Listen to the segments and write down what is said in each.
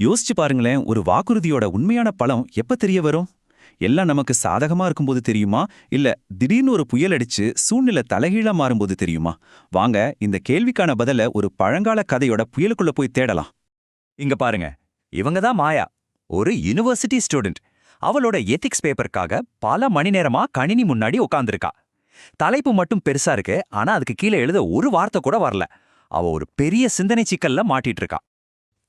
யோசிச்சு பாருங்களேன் ஒரு வாக்குறுதியோட உண்மையான பலம் எப்ப தெரிய வரும்? எல்லாம் நமக்கு சாதகமா இருக்கும்போது தெரியுமா? இல்ல திடீர்னு ஒரு புயல் அடிச்சு சூழ்நிலை தலைகீழா மாறும்போது தெரியுமா? வாங்க இந்த கேள்விக்கான பதில ஒரு பழங்கால கதையோட புயலுக்குள்ள போய் தேடலாம். இங்க பாருங்க. இவங்க தான் மாயா. ஒரு யூனிவர்சிட்டி ஸ்டூடெண்ட் அவளோட எத்திக்ஸ் பேப்பருக்காக பல மணி நேரமா கணினி முன்னாடி உட்காந்துருக்கா தலைப்பு மட்டும் பெருசா இருக்கு ஆனா அதுக்கு கீழே எழுத ஒரு வார்த்தை கூட வரல. அவ ஒரு பெரிய சிந்தனை சிக்கல்ல மாட்டிட்டு இருக்கா.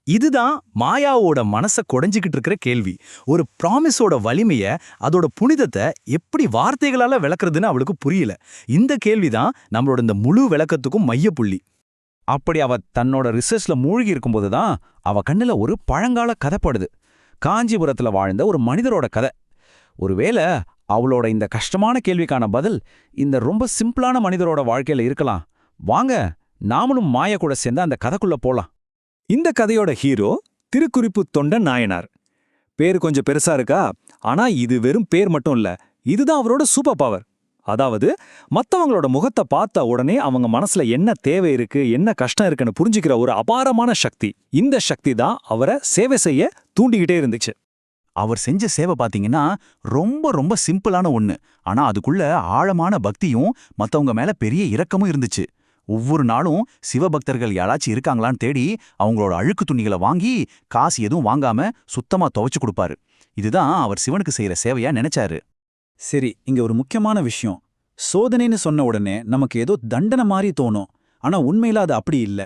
இதுதான் மாயாவோட மனச குடைஞ்சிக்கிட்டு இருக்கிற கேள்வி. ஒரு ப்ராமிஸோட வலிமைய அதோட புனிதத்தை எப்படி வார்த்தைகளால விளக்குறதுன்னு அவளுக்கு புரியல. இந்த கேள்விதான் நம்மளோட இந்த முழு விளக்கத்துக்கும் மையப்புள்ளி. அப்படி அவ தன்னோட ரிசர்ச்ல மூழ்கி இருக்கும்போது தான் அவ கண்ணுல ஒரு பழங்கால கதைப்படுது. காஞ்சிபுரத்தில் காஞ்சிபுரத்துல வாழ்ந்த ஒரு மனிதரோட கதை. ஒருவேளை அவளோட இந்த கஷ்டமான கேள்விக்கான பதில் இந்த ரொம்ப சிம்பிளான மனிதரோட வாழ்க்கையில இருக்கலாம். வாங்க நாமளும் மாய கூட சேர்ந்து அந்த கதைக்குள்ள போலாம். இந்த கதையோட ஹீரோ திருக்குறிப்பு தொண்டன் நாயனார். பேர் கொஞ்சம் பெருசா இருக்கா? ஆனா இது வெறும் பேர் மட்டும் இல்ல இதுதான் அவரோட சூப்பர் பவர் அதாவது மத்தவங்களோட முகத்தை பார்த்த உடனே அவங்க மனசுல என்ன தேவை இருக்கு என்ன கஷ்டம் இருக்குன்னு புரிஞ்சுக்கிற ஒரு அபாரமான சக்தி. இந்த சக்தி தான் அவரை சேவை செய்ய தூண்டிக்கிட்டே இருந்துச்சு. அவர் செஞ்ச சேவை பார்த்தீங்கன்னா ரொம்ப ரொம்ப சிம்பிளான ஒன்று ஆனா அதுக்குள்ள ஆழமான பக்தியும் மத்தவங்க மேல பெரிய இரக்கமும் இருந்துச்சு. ஒவ்வொரு நாளும் சிவபக்தர்கள் யாராச்சும் இருக்காங்களான்னு தேடி அவங்களோட அழுக்கு துணிகளை வாங்கி காசு எதுவும் வாங்காம சுத்தமா துவைச்சு கொடுப்பாரு. இதுதான் அவர் சிவனுக்கு செய்யற சேவையா நினைச்சாரு. சரி இங்க ஒரு முக்கியமான விஷயம். சோதனைன்னு சொன்ன உடனே நமக்கு ஏதோ தண்டனை மாதிரி தோணும். ஆனா உண்மையில அது அப்படி இல்ல.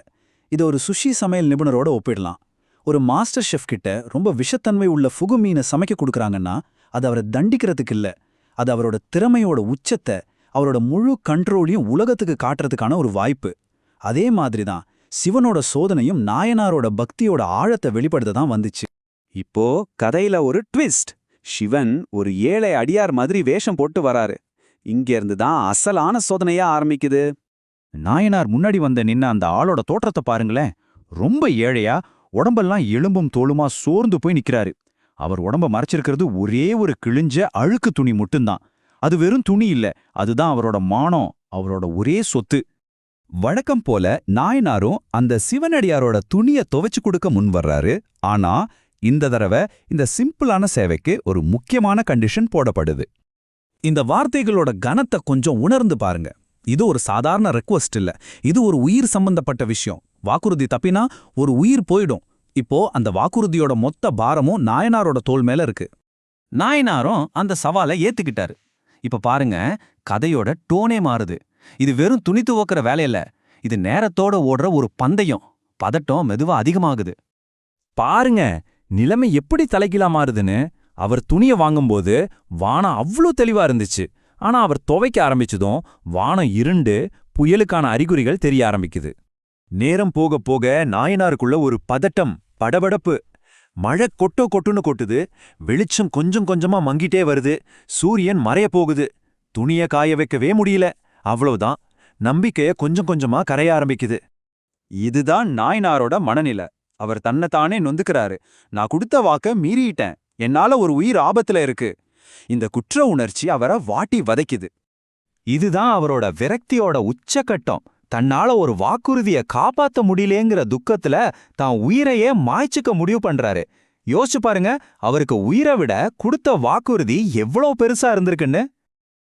இதை ஒரு சுஷி சமையல் நிபுணரோட ஒப்பிடலாம். ஒரு மாஸ்டர் ஷெஃப் கிட்ட ரொம்ப விஷத்தன்மை உள்ள ஃபுகு மீனை சமைக்க கொடுக்குறாங்கன்னா அது அவரை தண்டிக்கிறதுக்கு இல்ல. அது அவரோட திறமையோட உச்சத்தை அவரோட முழு கண்ட்ரோலையும் உலகத்துக்கு காட்டுறதுக்கான ஒரு வாய்ப்பு. அதே மாதிரி தான் சிவனோட சோதனையும் நாயனாரோட பக்தியோட ஆழத்தை வெளிப்படுத்த தான் வந்துச்சு. இப்போ கதையில ஒரு ட்விஸ்ட் சிவன் ஒரு ஏழை அடியார் மாதிரி வேஷம் போட்டு வராரு. இங்க இருந்து தான் அசலான சோதனையா ஆரம்பிக்குது. நாயனார் முன்னாடி வந்த நின்ன அந்த ஆளோட தோற்றத்தை பாருங்களேன். ரொம்ப ஏழையா உடம்பெல்லாம் எலும்பும் தோலுமா சோர்ந்து போய் நிக்கிறாரு. அவர் உடம்ப மறைச்சிருக்கிறது ஒரே ஒரு கிழிஞ்ச அழுக்கு துணி மட்டும்தான். அது வெறும் துணி இல்ல அதுதான் அவரோட மானம் அவரோட ஒரே சொத்து. வழக்கம் போல நாயனாரும் அந்த சிவனடியாரோட துணிய துவைச்சு கொடுக்க முன் வர்றாரு. ஆனா இந்த தடவை இந்த சிம்பிளான சேவைக்கு ஒரு முக்கியமான கண்டிஷன் போடப்படுது. இந்த வார்த்தைகளோட கனத்தை கொஞ்சம் உணர்ந்து பாருங்க. இது ஒரு சாதாரண ரெக்வஸ்ட் இல்ல. இது ஒரு உயிர் சம்பந்தப்பட்ட விஷயம். வாக்குறுதி தப்பினா ஒரு உயிர் போயிடும். இப்போ அந்த வாக்குறுதியோட மொத்த பாரமும் நாயனாரோட தோல் மேல இருக்கு. நாயனாரும் அந்த சவாலை ஏத்துக்கிட்டாரு. இப்ப பாருங்க கதையோட டோனே மாறுது. இது வெறும் துணி துவக்கிற வேலையில இது நேரத்தோட ஓடுற ஒரு பந்தயம். பதட்டம் மெதுவா அதிகமாகுது. பாருங்க நிலைமை எப்படி தலைகீழா மாறுதுன்னு. அவர் துணிய வாங்கும்போது வானம் அவ்ளோ தெளிவா இருந்துச்சு. ஆனா அவர் துவைக்க ஆரம்பிச்சதும் வானம் இருண்டு புயலுக்கான அறிகுறிகள் தெரிய ஆரம்பிக்குது. நேரம் போக போக நாயனாருக்குள்ள ஒரு பதட்டம் படபடப்பு. மழை கொட்டோ கொட்டுன்னு கொட்டுது. வெளிச்சம் கொஞ்சம் கொஞ்சமா மங்கிட்டே வருது. சூரியன் மறைய போகுது. துணிய காய வைக்கவே முடியல. அவ்வளவுதான். நம்பிக்கைய கொஞ்சம் கொஞ்சமா கரைய ஆரம்பிக்குது. இதுதான் நாயனாரோட மனநிலை. அவர் தன்னைத்தானே நொந்துக்கிறாரு. நான் கொடுத்த வாக்க மீறிட்டேன். என்னால ஒரு உயிர் ஆபத்துல இருக்கு. இந்த குற்ற உணர்ச்சி அவரை வாட்டி வதைக்குது. இதுதான் அவரோட விரக்தியோட உச்சக்கட்டம். தன்னால ஒரு வாக்குறுதிய காப்பாத்த முடியலேங்கிற துக்கத்துல தான் உயிரையே மாய்ச்சிக்க முடிவு பண்றாரு. யோசிச்சு பாருங்க அவருக்கு உயிரை விட கொடுத்த வாக்குறுதி எவ்வளோ பெருசா இருந்திருக்குன்னு?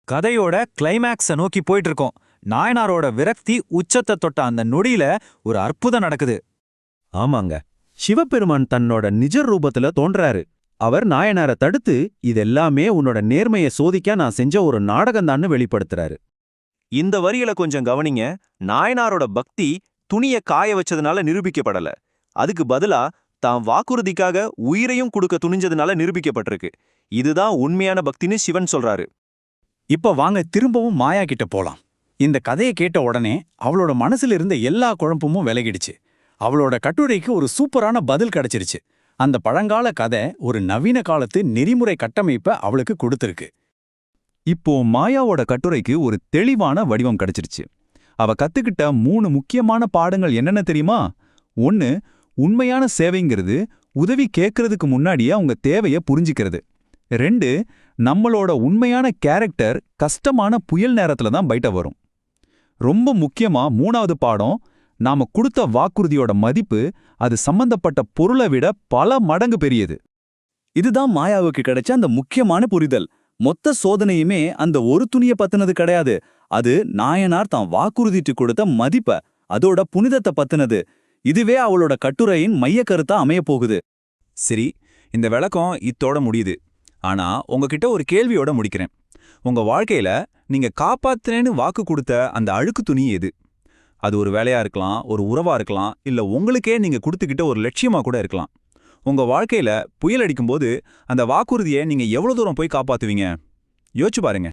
கதையோட கிளைமேக்ஸ நோக்கி போயிட்டு இருக்கோம் நாயனாரோட விரக்தி உச்சத்தை தொட்ட அந்த நொடியில ஒரு அற்புதம் நடக்குது. ஆமாங்க. சிவபெருமான் தன்னோட நிஜ ரூபத்துல தோன்றாரு. அவர் நாயனாரை தடுத்து இதெல்லாமே உன்னோட நேர்மையை சோதிக்க நான் செஞ்ச ஒரு நாடகம்தான்னு வெளிப்படுத்துறாரு. இந்த வரியில கொஞ்சம் கவனிங்க. நாயனாரோட பக்தி துணிய காய வச்சதுனால நிரூபிக்கப்படல. அதுக்கு பதிலா தான் வாக்குறுதிக்காக உயிரையும் கொடுக்க துணிஞ்சதுனால நிரூபிக்கப்பட்டிருக்கு. இதுதான் உண்மையான பக்தின்னு சிவன் சொல்றாரு. இப்ப வாங்க திரும்பவும் மாயா கிட்ட போலாம். இந்த கதையை கேட்ட உடனே அவளோட மனசுல இருந்த எல்லா குழப்பமும் விலகிடுச்சு. அவளோட கட்டுரைக்கு ஒரு சூப்பரான பதில் கிடைச்சிருச்சு. அந்த பழங்கால கதை ஒரு நவீன காலத்து நெறிமுறை கட்டமைப்பை அவளுக்கு கொடுத்துருக்கு. இப்போ மாயாவோட கட்டுரைக்கு ஒரு தெளிவான வடிவம் கிடைச்சிருச்சு. அவ கத்துக்கிட்ட மூணு முக்கியமான பாடங்கள் என்னென்ன தெரியுமா? ஒன்னு உண்மையான சேவைங்கிறது உதவி கேட்கறதுக்கு முன்னாடியே அவங்க தேவைய புரிஞ்சிக்கிறது. ரெண்டு நம்மளோட உண்மையான கேரக்டர் கஷ்டமான புயல் நேரத்துல தான் பயிட்ட வரும். ரொம்ப முக்கியமா மூணாவது பாடம் நாம கொடுத்த வாக்குறுதியோட மதிப்பு அது சம்பந்தப்பட்ட பொருளை விட பல மடங்கு பெரியது. இதுதான் மாயாவுக்கு கிடைச்ச அந்த முக்கியமான புரிதல். மொத்த சோதனையுமே அந்த ஒரு துணிய பத்தினது கிடையாது. அது நாயனார் தான் வாக்குறுதிட்டு கொடுத்த மதிப்ப அதோட புனிதத்தை பத்தினது. இதுவே அவளோட கட்டுரையின் மைய கருத்தா அமைய போகுது. சரி இந்த விளக்கம் இத்தோட முடியுது. ஆனா உங்ககிட்ட ஒரு கேள்வியோட முடிக்கிறேன். உங்க வாழ்க்கையில நீங்க காப்பாத்துனேன்னு வாக்கு கொடுத்த அந்த அழுக்கு துணி எது? அது ஒரு வேலையா இருக்கலாம் ஒரு உறவா இருக்கலாம் இல்ல உங்களுக்கே நீங்க கொடுத்துக்கிட்ட ஒரு லட்சியமா கூட இருக்கலாம். உங்க வாழ்க்கையில புயல் அடிக்கும்போது அந்த வாக்குறுதியை நீங்க எவ்வளவு தூரம் போய் காப்பாத்துவீங்க? யோசிச்சு பாருங்க.